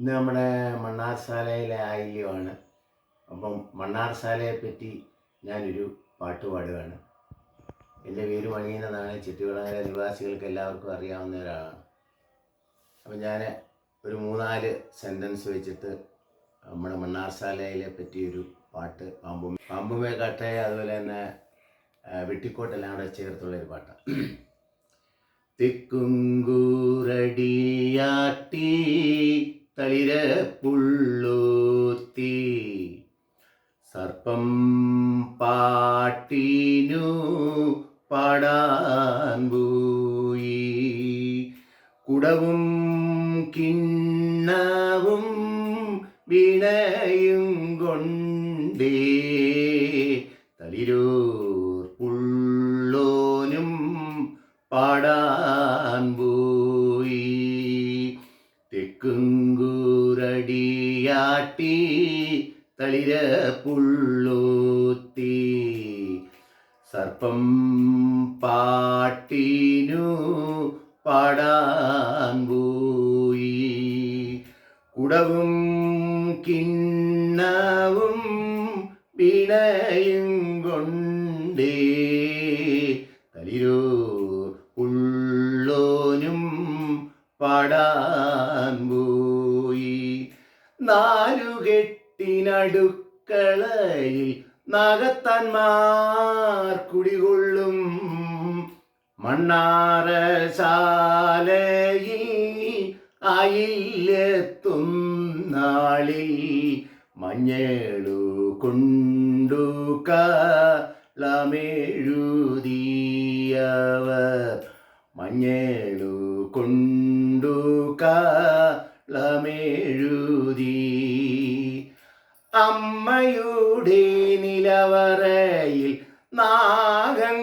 ഇന്ന് നമ്മുടെ മണ്ണാർശാലയിലെ ആയില്യമാണ്. അപ്പം മണ്ണാർശാലയെ പറ്റി ഞാനൊരു പാട്ട് പാടുകയാണ്. എന്റെ പേര് മണിയെന്നതാണ് ചുറ്റുവിളങ്ങര നിവാസികൾക്ക് എല്ലാവർക്കും അറിയാവുന്ന ഒരാളാണ്. അപ്പം ഞാൻ ഒരു മൂന്നാൽ സെന്റൻസ് വെച്ചിട്ട് നമ്മുടെ മണ്ണാർശാലയിലെ പറ്റിയൊരു പാട്ട് പാമ്പു പാമ്പുമേ കാട്ടെ അതുപോലെ തന്നെ വെട്ടിക്കോട്ടെല്ലാം കൂടെ ചേർത്തുള്ള ഒരു പാട്ടാണ് തെക്കുങ്കൂറടിയാട്ടി തളിര പുള്ളൂത്തി. സർപ്പം പാട്ടിനു പാടാൻ പോയി. കുടവും കിണ്ണവും വീണയും കൊണ്ടേ തളിരൂർ തെക്കുങ്കൂറടിയാട്ടി തളിര പുള്ളൂത്തി. സർപ്പം പാട്ടിനു പാടാൻ കുടവും കിണ്ണവും പിണയും കൊണ്ടേ നാലുകെട്ടിനടുക്കളയിൽ നാഗത്താൻമാർ കുടികൊള്ളും. മണ്ണാറശാലയിൽ ആയില്ലെത്തുന്നാളിൽ മഞ്ഞേളു കൊണ്ടു കളമെഴുതിയവർ മഞ്ഞേളു കൊണ്ടു കളമെഴുതി അമ്മയുടെ നിലവറയിൽ നാഗങ്ങളിരിക്കും.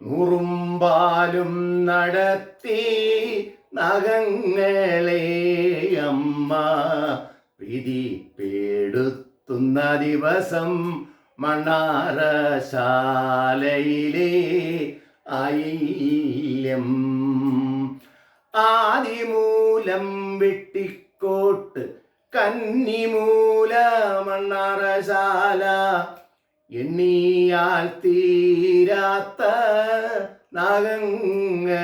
നുറുമ്പാലും നടത്തി നഖങ്ങളെ അമ്മ പ്രീതിപ്പെടുത്തുന്ന ദിവസം മണാരശാലയിലെ ആദിമൂലം ആദിമൂലം വെട്ടിക്കോട്ട് കന്നിമൂല മണ്ണാറശാല എണ്ണിയാൽ തീരാത്ത നാഗങ്ങളുണ്ടേ.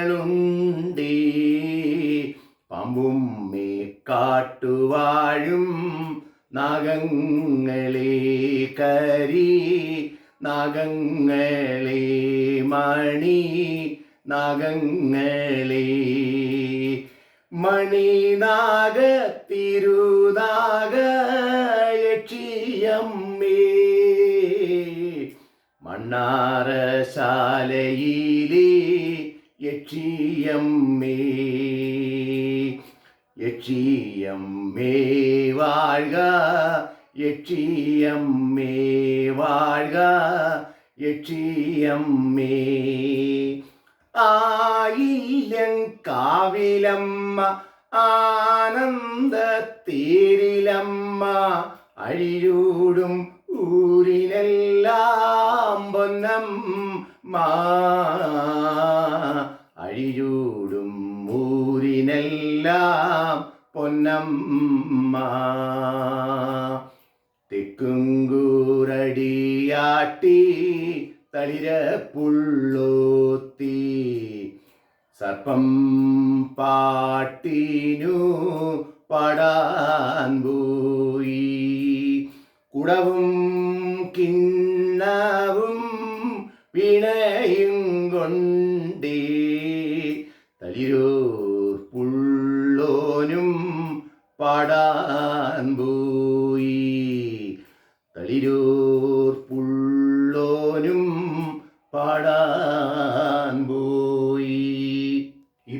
പാമ്പും മേ കാട്ടുവാഴും നാഗങ്ങളെ കരി നാഗങ്ങളെ മണി നാഗങ്ങളെ மணிநாக திருதாக எட்சியம்மே மன்னார சாலையிலே எட்சியம்மே எட்சியம்மே வாழ்க எட்சியம்மே வாழ்க எட்சியம்மே ആയില്യം കാവിലമ്മ ആനന്ദ തേരിലമ്മ അഴിയൂടും ഊരിനെല്ലാം പൊന്നം മാ അഴിയൂടും ഊരിനെല്ലാം പൊന്നമ്മ. തെക്കുങ്കൂറടിയാട്ടി തളിര പുള്ളോത്തി സർപ്പം പാട്ടിനു പടാൻ പോയി. കുടവും കിണ്ണവും പിണയും കൊണ്ടേ തളിരൂർ പുള്ളോനും പാടാൻ പോയി. തളിരൂർ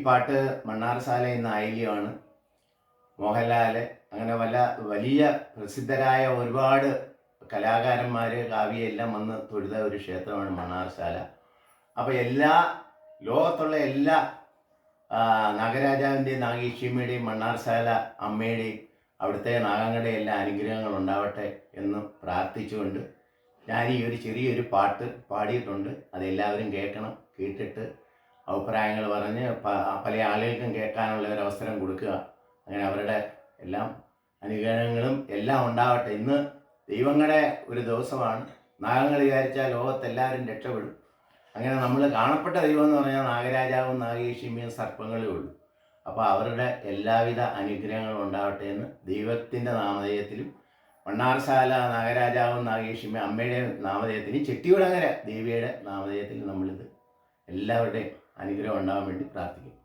പാട്ട് മണ്ണാർശാല എന്ന ആയില്യമാണ്. മോഹൻലാൽ അങ്ങനെ വല്ല വലിയ പ്രസിദ്ധരായ ഒരുപാട് കലാകാരന്മാർ കാവ്യെല്ലാം വന്ന് തൊഴുത ഒരു ക്ഷേത്രമാണ് മണ്ണാർശാല. അപ്പോൾ എല്ലാ ലോകത്തുള്ള എല്ലാ നാഗരാജാവിന്റെയും നാഗീക്ഷിയമ്മയുടെയും മണ്ണാർശാല അമ്മയുടെയും അവിടുത്തെ നാഗങ്ങളുടെ എല്ലാ അനുഗ്രഹങ്ങൾ ഉണ്ടാവട്ടെ എന്ന് പ്രാർത്ഥിച്ചുകൊണ്ട് ഞാൻ ഈ ഒരു ചെറിയൊരു പാട്ട് പാടിയിട്ടുണ്ട്. അതെല്ലാവരും കേൾക്കണം കേട്ടിട്ട് അഭിപ്രായങ്ങൾ പറഞ്ഞ് പല ആളുകൾക്കും കേൾക്കാനുള്ള ഒരു അവസരം കൊടുക്കുക. അങ്ങനെ അവരുടെ എല്ലാം അനുഗ്രഹങ്ങളും എല്ലാം ഉണ്ടാവട്ടെ. ഇന്ന് ദൈവങ്ങളുടെ ഒരു ദിവസമാണ്. നാഗങ്ങൾ വിചാരിച്ചാൽ ലോകത്തെല്ലാവരും രക്ഷപ്പെടും. അങ്ങനെ നമ്മൾ കാണപ്പെട്ട ദൈവം എന്ന് പറഞ്ഞാൽ നാഗരാജാവും നാഗേഷിമിയും സർപ്പങ്ങളേ ഉള്ളൂ. അപ്പോൾ അവരുടെ എല്ലാവിധ അനുഗ്രഹങ്ങളും ഉണ്ടാവട്ടെ എന്ന് ദൈവത്തിന്റെ നാമധേയത്തിലും മണ്ണാർശാല നാഗരാജാവും നാഗേഷിമ അമ്മയുടെ നാമധേയത്തിലും ചെട്ടികുളങ്ങര ദേവിയുടെ നാമധേയത്തിലും നമ്മളിത് എല്ലാവരുടെയും അനുഗ്രഹം ഉണ്ടാകാൻ വേണ്ടി പ്രാർത്ഥിക്കും